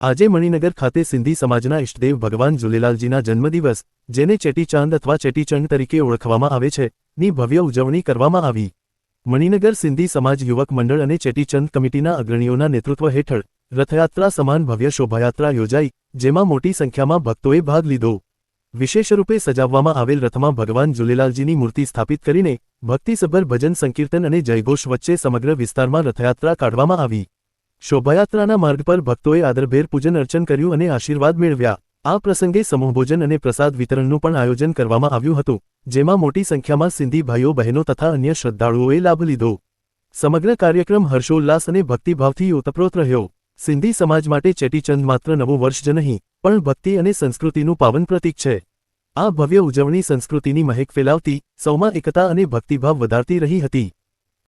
આજે મણિનગર ખાતે સિંધી સમાજના ઇષ્ટદેવ ભગવાન ઝુલેલાલજીના જન્મદિવસ, જેને ચેટીચાંદ અથવા ચેટીચંડ તરીકે ઓળખવામાં આવે છે, ની ભવ્ય ઉજવણી કરવામાં આવી. મણિનગર સિંધી સમાજ યુવક મંડળ અને ચેટીચંદ કમિટીના અગ્રણીઓના નેતૃત્વ હેઠળ રથયાત્રા સમાન ભવ્ય શોભાયાત્રા યોજાઈ, જેમાં મોટી સંખ્યામાં ભક્તોએ ભાગ લીધો. વિશેષરૂપે સજાવવામાં આવેલ રથમાં ભગવાન ઝૂલેલાલજીની મૂર્તિ સ્થાપિત કરીને ભક્તિસભર ભજન સંકીર્તન અને જયઘોષ વચ્ચે સમગ્ર વિસ્તારમાં રથયાત્રા કાઢવામાં આવી. શોભાયાત્રાના માર્ગ પર ભક્તોએ આદરભેર પૂજન અર્ચન કર્યું અને આશીર્વાદ મેળવ્યા. આ પ્રસંગે સમૂહભોજન અને પ્રસાદ વિતરણનું પણ આયોજન કરવામાં આવ્યું હતું, જેમાં મોટી સંખ્યામાં સિંધી ભાઈઓ, બહેનો તથા અન્ય શ્રદ્ધાળુઓએ લાભ લીધો. સમગ્ર કાર્યક્રમ હર્ષોલ્લાસ અને ભક્તિભાવથી ઓતપ્રોત રહ્યો. સિંધી સમાજ માટે ચેટીચંદ માત્ર નવું વર્ષ જ નહીં પણ ભક્તિ અને સંસ્કૃતિનું પાવન પ્રતીક છે. આ ભવ્ય ઉજવણી સંસ્કૃતિની મહેક ફેલાવતી સૌમાં એકતા અને ભક્તિભાવ વધારતી રહી હતી.